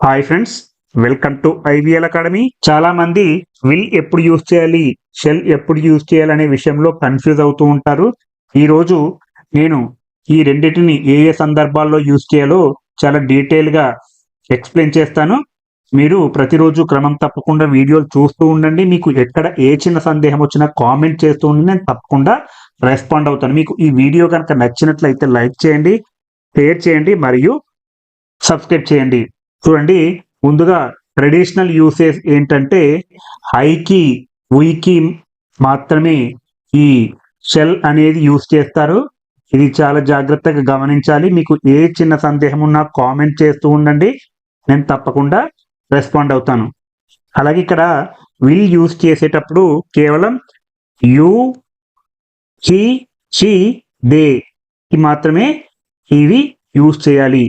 Hi friends welcome to IVL academy చాలా మంది will ఎప్పుడు యూజ్ చేయాలి షెల్ ఎప్పుడు యూజ్ చేయాలి అనే విషయంలో కన్ఫ్యూజ్ అవుతూ ఉంటారు. ఈ రోజు నేను ఈ రెండింటిని ఏ ఏ సందర్భాల్లో యూజ్ చేయాలో చాలా డీటెయిల్గా ఎక్స్ప్లెయిన్ చేస్తాను. మీరు ప్రతిరోజు క్రమం తప్పకుండా వీడియోలు చూస్తూ ఉండండి. మీకు ఎక్కడ ఏ చిన్న సందేహం వచ్చినా కామెంట్ చేస్తూ ఉండి నేను తప్పకుండా రెస్పాండ్ అవుతాను. మీకు ఈ వీడియో కనుక నచ్చినట్లయితే లైక్ చేయండి షేర్ చేయండి మరియు సబ్స్క్రైబ్ చేయండి. చూడండి ముందుగా ట్రెడిషనల్ యూసేజ్ ఏంటంటే హైకి ఉయికి మాత్రమే ఈ షెల్ అనేది యూస్ చేస్తారు. ఇది చాలా జాగ్రత్తగా గమనించాలి. మీకు ఏ చిన్న సందేహం ఉన్నా కామెంట్ చేస్తూ ఉండండి. నేను తప్పకుండా రెస్పాండ్ అవుతాను. అలాగే ఇక్కడ విల్ యూస్ చేసేటప్పుడు కేవలం యూ హీ షీ దే మాత్రమే ఇవి యూస్ చేయాలి.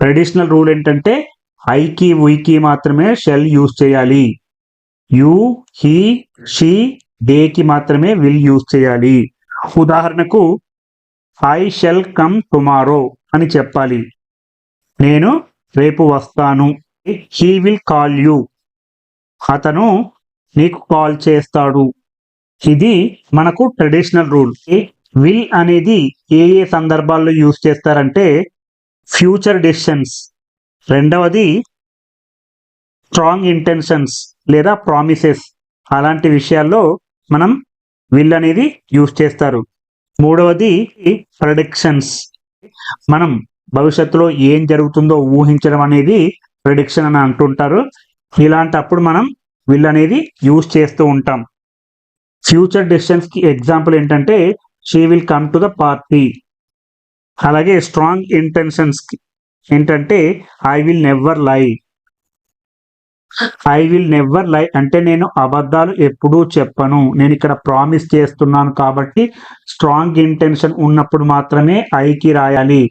ట్రెడిషనల్ రూల్ ఏంటంటే ఐకి ఉయికి మాత్రమే షెల్ యూస్ చేయాలి. యు హీ షీ డేకి మాత్రమే విల్ యూజ్ చేయాలి. ఉదాహరణకు ఐ షెల్ కమ్ టుమారో అని చెప్పాలి. నేను రేపు వస్తాను. హీ విల్ కాల్ యూ అతను నీకు కాల్ చేస్తాడు. ఇది మనకు ట్రెడిషనల్ రూల్ విల్ అనేది ఏ ఏ సందర్భాల్లో యూజ్ చేస్తారంటే ఫ్యూచర్ డెసిషన్స్. రెండవది స్ట్రాంగ్ ఇంటెన్షన్స్ లేదా ప్రామిసెస్ అలాంటి విషయాల్లో మనం విల్ అనేది యూస్ చేస్తారు. మూడవది ప్రొడిక్షన్స్ మనం భవిష్యత్తులో ఏం జరుగుతుందో ఊహించడం అనేది ప్రొడిక్షన్ అని అంటుంటారు. ఇలాంటప్పుడు మనం విల్ అనేది యూస్ చేస్తూ ఉంటాం. ఫ్యూచర్ డెసిషన్స్కి ఎగ్జాంపుల్ ఏంటంటే she will come to the party అలాగే స్ట్రాంగ్ ఇంటెన్షన్స్కి ఏంటంటే I will never lie I will never lie అంటే నేను అబద్ధాలు ఎప్పుడూ చెప్పను. నేను ఇక్కడ ప్రామిస్ చేస్తున్నాను కాబట్టి స్ట్రాంగ్ ఇంటెన్షన్ ఉన్నప్పుడు మాత్రమే ఐకి రాయాలి.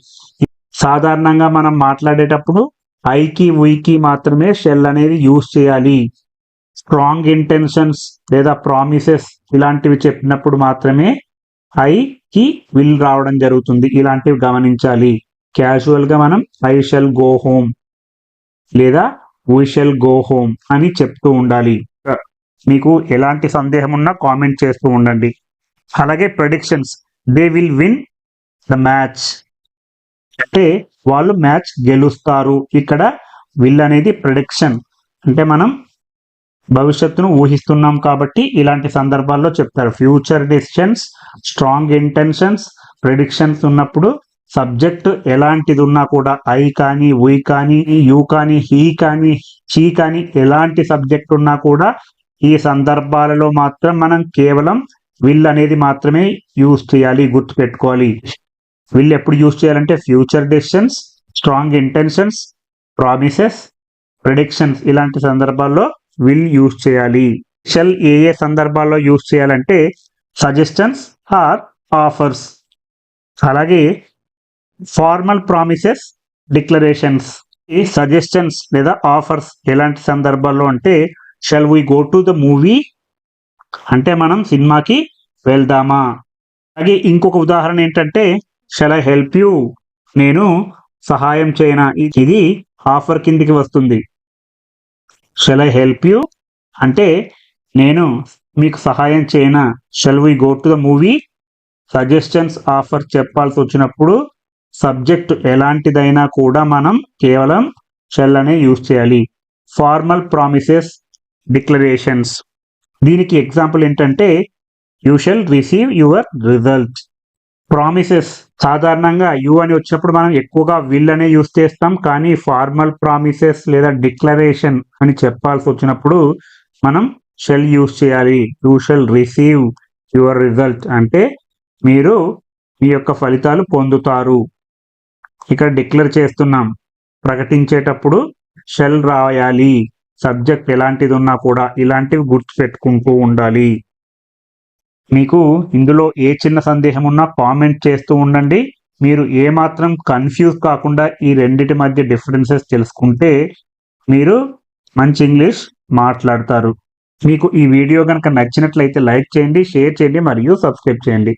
సాధారణంగా మనం మాట్లాడేటప్పుడు ఐకి ఉయికి మాత్రమే షెల్ అనేది యూస్ చేయాలి. స్ట్రాంగ్ ఇంటెన్షన్స్ లేదా ప్రామిసెస్ ఇలాంటివి చెప్పినప్పుడు మాత్రమే ఐ కి విల్ రావడం జరుగుతుంది. ఇలాంటివి గమనించాలి. క్యాజువల్గా మనం ఐ షెల్ గో హోమ్ లేదా వీ షెల్ గో హోమ్ అని చెప్తూ ఉండాలి. మీకు ఎలాంటి సందేహం ఉన్నా కామెంట్ చేస్తూ ఉండండి. అలాగే predictions they will win the match అంటే వాళ్ళు మ్యాచ్ గెలుస్తారు. ఇక్కడ విల్ అనేది ప్రొడిక్షన్ అంటే మనం భవిష్యత్తును ఊహిస్తున్నాం కాబట్టి ఇలాంటి సందర్భాల్లో చెప్తారు. Future decisions strong intentions predictions ఉన్నప్పుడు సబ్జెక్ట్ ఎలాంటిది ఉన్నా కూడా ఐ కానీ ఉయ్ కానీ యూ కానీ హీ కానీ చీ కానీ ఎలాంటి సబ్జెక్ట్ ఉన్నా కూడా ఈ సందర్భాలలో మాత్రం మనం కేవలం విల్ అనేది మాత్రమే యూజ్ చేయాలి గుర్తు పెట్టుకోవాలి విల్ ఎప్పుడు యూజ్ చేయాలంటే future decisions strong intentions promises predictions ఇలాంటి సందర్భాల్లో విల్ యూజ్ చేయాలి. షెల్ ఏ ఏ సందర్భాల్లో యూజ్ చేయాలంటే సజెషన్స్ ఆర్ ఆఫర్స్ అలాగే ఫార్మల్ ప్రామిసెస్ డిక్లరేషన్స్ ఈ సజెషన్స్ లేదా ఆఫర్స్ ఎలాంటి సందర్భాల్లో అంటే shall we go to the movie అంటే మనం సినిమాకి వెళ్దామా? అలాగే ఇంకొక ఉదాహరణ ఏంటంటే షెల్ ఐ హెల్ప్ యూ నేను సహాయం చేయనా? ఇది ఆఫర్ కిందికి వస్తుంది. షెల్ ఐ హెల్ప్ యూ అంటే నేను మీకు సహాయం చేయనా? Shall we go to the movie suggestions offer చెప్పాల్సి వచ్చినప్పుడు సబ్జెక్ట్ ఎలాంటిదైనా కూడా మనం కేవలం షెల్ అనే యూజ్ చేయాలి. ఫార్మల్ ప్రామిసెస్ డిక్లరేషన్స్ దీనికి ఎగ్జాంపుల్ ఏంటంటే you shall receive your result promises సాధారణంగా యు అని వచ్చినప్పుడు మనం ఎక్కువగా విల్ అనే యూస్ చేస్తాం కానీ ఫార్మల్ ప్రామిసెస్ లేదా డిక్లరేషన్ అని చెప్పాల్సి వచ్చినప్పుడు మనం షెల్ యూస్ చేయాలి. You shall receive your result అంటే మీరు మీ యొక్క ఫలితాలు పొందుతారు. ఇక్కడ డిక్లేర్ చేస్తున్నాం. ప్రకటించేటప్పుడు షెల్ రాయాలి. సబ్జెక్ట్ ఎలాంటిది ఉన్నా కూడా ఇలాంటివి గుర్తు పెట్టుకుంటూ ఉండాలి. మీకు ఇందులో ఏ చిన్న సందేహం ఉన్నా కామెంట్ చేస్తూ ఉండండి. మీరు ఏ మాత్రం కన్ఫ్యూజ్ కాకుండా ఈ రెండిటి మధ్య డిఫరెన్సెస్ తెలుసుకుంటే మీరు మంచి ఇంగ్లీష్ మాట్లాడతారు. మీకు ఈ వీడియో కనుక నచ్చినట్లయితే లైక్ చేయండి షేర్ చేయండి మరియు సబ్స్క్రైబ్ చేయండి.